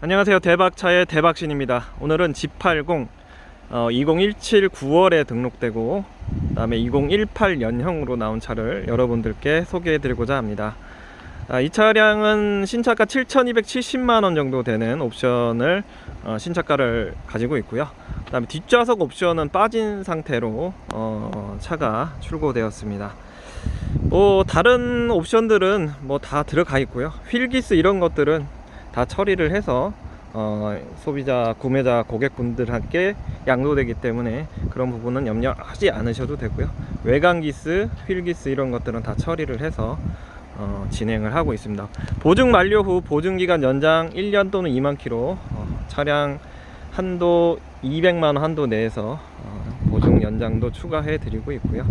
안녕하세요. 대박차의 대박신입니다. 오늘은 G80 어, 2017 9월에 등록되고 그 다음에 2018 연형으로 나온 차를 여러분들께 소개해 드리고자 합니다. 아, 이 차량은 신차가 7,270만원 정도 되는 옵션을 어, 신차가를 가지고 있고요. 그 다음에 뒷좌석 옵션은 빠진 상태로 어, 차가 출고되었습니다. 뭐 다른 옵션들은 뭐 다 들어가 있고요. 휠기스 이런 것들은 다 처리를 해서 어, 소비자, 구매자, 고객분들께 양도되기 때문에 그런 부분은 염려하지 않으셔도 되고요. 외관 기스, 휠 기스 이런 것들은 다 처리를 해서 어, 진행을 하고 있습니다. 보증 만료 후 보증 기간 연장 1년 또는 2만 킬로 어, 차량 한도 200만 원 한도 내에서 어, 보증 연장도 추가해 드리고 있고요.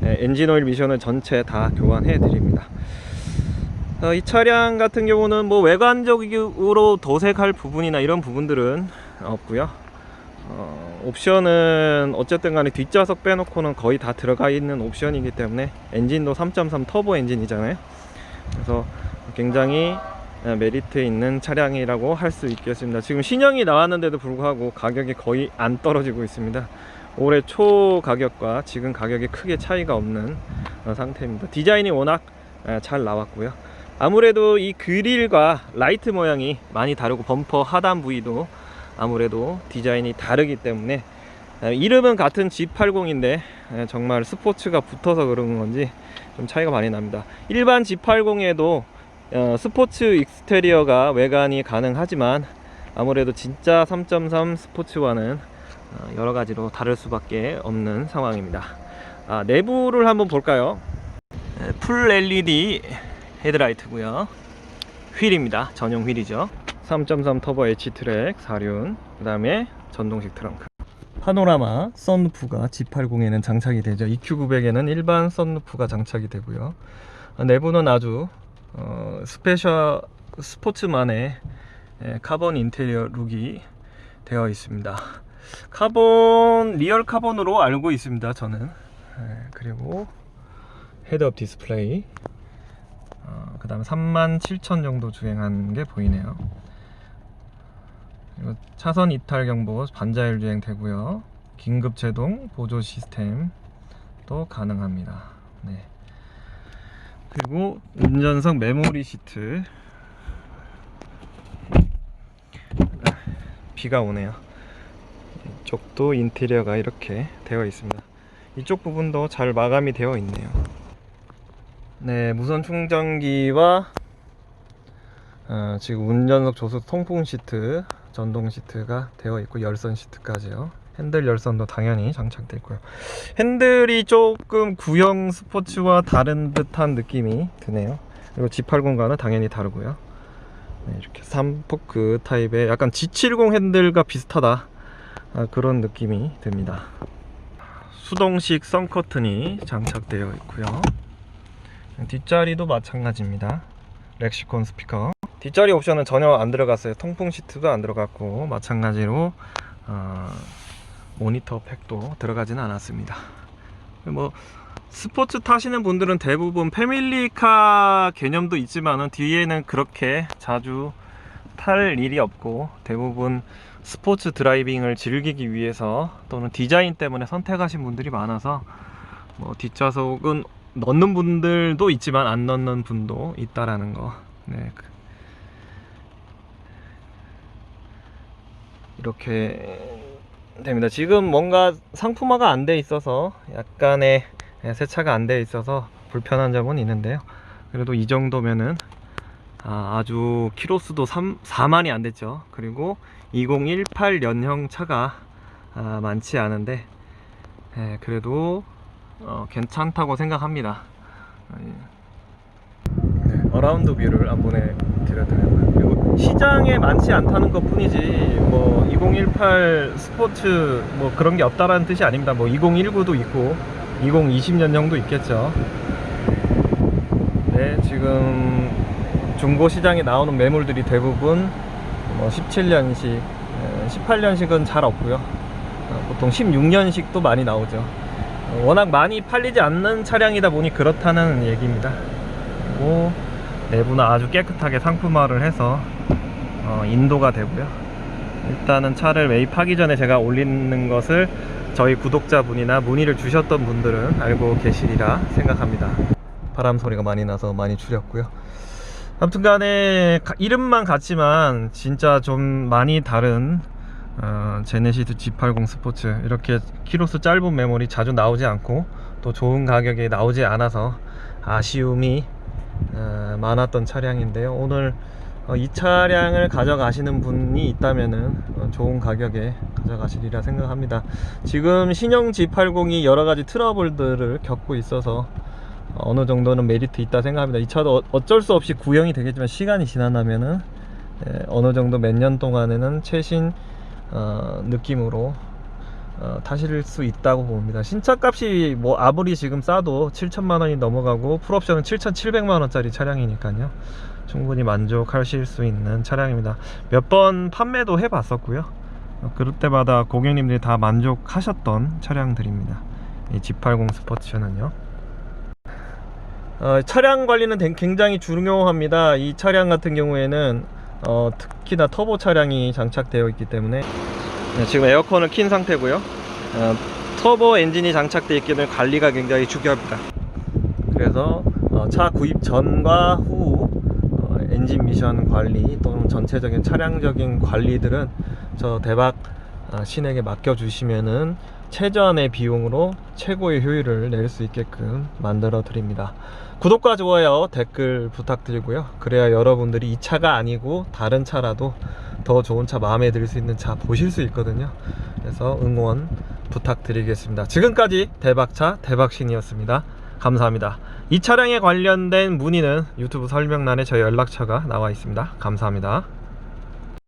네, 엔진 오일 미션을 전체 다 교환해 드립니다. 어, 이 차량 같은 경우는 뭐 외관적으로 도색할 부분이나 이런 부분들은 없고요. 어, 옵션은 어쨌든 간에 뒷좌석 빼놓고는 거의 다 들어가 있는 옵션이기 때문에 엔진도 3.3 터보 엔진이잖아요. 그래서 굉장히 어, 메리트 있는 차량이라고 할 수 있겠습니다. 지금 신형이 나왔는데도 불구하고 가격이 거의 안 떨어지고 있습니다. 올해 초 가격과 지금 가격이 크게 차이가 없는 어, 상태입니다. 디자인이 워낙 에, 잘 나왔고요. 아무래도 이 그릴과 라이트 모양이 많이 다르고 범퍼 하단 부위도 아무래도 디자인이 다르기 때문에 에, 이름은 같은 G80인데 정말 스포츠가 붙어서 그런 건지 좀 차이가 많이 납니다. 일반 G80에도 어, 스포츠 익스테리어가 외관이 가능하지만 아무래도 진짜 3.3 스포츠와는 어, 여러 가지로 다를 수밖에 없는 상황입니다. 아, 내부를 한번 볼까요? 에, 풀 LED 헤드라이트고요. 휠입니다. 전용 휠이죠. 3.3 터보 H 트랙 4륜. 그 다음에 전동식 트렁크. 파노라마 썬루프가 G80에는 장착이 되죠. EQ900에는 일반 썬루프가 장착이 되고요. 어, 내부는 아주 어, 스페셜 스포츠만의 예, 카본 인테리어 룩이 되어 있습니다. 카본 리얼 카본으로 알고 있습니다. 저는 예, 그리고 헤드업 디스플레이 어, 그 다음에 37,000 정도 주행한 게 보이네요. 그리고 차선 이탈 경보 반자율 주행 되고요. 긴급 제동 보조 시스템도 가능합니다. 네. 그리고 운전석 메모리 시트 비가 오네요. 이쪽도 인테리어가 이렇게 되어 있습니다. 이쪽 부분도 잘 마감이 되어 있네요. 네, 무선 충전기와 어, 지금 운전석 조수 통풍 시트, 전동 시트가 되어 있고 열선 시트까지요. 핸들 열선도 당연히 장착되어 있고요. 핸들이 조금 구형 스포츠와 다른 듯한 느낌이 드네요. 그리고 G80과는 당연히 다르고요. 네, 이렇게 3포크 타입의 약간 G70 핸들과 비슷하다 아, 그런 느낌이 듭니다. 수동식 선커튼이 장착되어 있고요. 뒷자리도 마찬가지입니다. 렉시콘 스피커. 뒷자리 옵션은 전혀 안 들어갔어요. 통풍 시트도 안 들어갔고 마찬가지로 어, 모니터 팩도 들어가지는 않았습니다. 뭐 스포츠 타시는 분들은 대부분 패밀리카 개념도 있지만은 뒤에는 그렇게 자주 탈 일이 없고 대부분 스포츠 드라이빙을 즐기기 위해서 또는 디자인 때문에 선택하신 분들이 많아서 뭐 뒷좌석은 넣는 분들도 있지만 안 넣는 분도 있다라는 거. 네. 이렇게 됩니다. 지금 뭔가 상품화가 안 돼 있어서 약간의 세차가 안 돼 있어서 불편한 점은 있는데요. 그래도 이 정도면은 아, 주 키로수도 3, 4만이 안 됐죠. 그리고 2018 년형 차가 아, 많지 않은데 예, 그래도 어, 괜찮다고 생각합니다. 네, 어라운드 뷰를 안보내 드려드려요. 그리고 시장에 많지 않다는 것 뿐이지 뭐 2018 스포츠 뭐 그런 게 없다라는 뜻이 아닙니다. 뭐 2019도 있고 2020년형도 있겠죠. 네, 지금 중고 시장에 나오는 매물들이 대부분 뭐 17년식, 18년식은 잘 없고요. 어, 보통 16년식도 많이 나오죠. 어, 워낙 많이 팔리지 않는 차량이다 보니 그렇다는 얘기입니다. 그리고 내부는 아주 깨끗하게 상품화를 해서 어, 인도가 되고요. 일단은 차를 매입하기 전에 제가 올리는 것을 저희 구독자분이나 문의를 주셨던 분들은 알고 계시리라 생각합니다. 바람 소리가 많이 나서 많이 줄였고요. 아무튼 간에 가- 이름만 같지만 진짜 좀 많이 다른 어, 제네시스 G80 스포츠 이렇게 키로수 짧은 메모리 자주 나오지 않고 또 좋은 가격에 나오지 않아서 아쉬움이 어, 많았던 차량인데요. 오늘 어, 이 차량을 가져가시는 분이 있다면은 어, 좋은 가격에 가져가시리라 생각합니다. 지금 신형 G80이 여러 가지 트러블들을 겪고 있어서 어느 정도는 메리트 있다 생각합니다. 이 차도 어- 어쩔 수 없이 구형이 되겠지만 시간이 지난다면은 예, 어느 정도 몇 년 동안에는 최신 어, 느낌으로 어, 타실 수 있다고 봅니다. 신차 값이 뭐 아무리 지금 싸도 7천만 원이 넘어가고 풀옵션은 7,700만 원짜리 차량이니까요. 충분히 만족하실 수 있는 차량입니다. 몇 번 판매도 해봤었고요. 어, 그럴 때마다 고객님들이 다 만족하셨던 차량들입니다. 이 G80 스포츠는요. 어, 차량 관리는 된- 굉장히 중요합니다. 이 차량 같은 경우에는 어, 특히나 터보 차량이 장착되어 있기 때문에 네, 지금 에어컨을 킨 상태고요. 어, 터보 엔진이 장착되어 있기 때문에 관리가 굉장히 중요합니다. 그래서 어, 차 구입 전과 후 어, 엔진 미션 관리 또는 전체적인 차량적인 관리들은 저 대박 아, 신에게 맡겨주시면은 최저한의 비용으로 최고의 효율을 낼 수 있게끔 만들어 드립니다. 구독과 좋아요, 댓글 부탁드리고요. 그래야 여러분들이 이 차가 아니고 다른 차라도 더 좋은 차 마음에 들 수 있는 차 보실 수 있거든요. 그래서 응원 부탁드리겠습니다. 지금까지 대박차 대박신이었습니다. 감사합니다. 이 차량에 관련된 문의는 유튜브 설명란에 저희 연락처가 나와 있습니다. 감사합니다.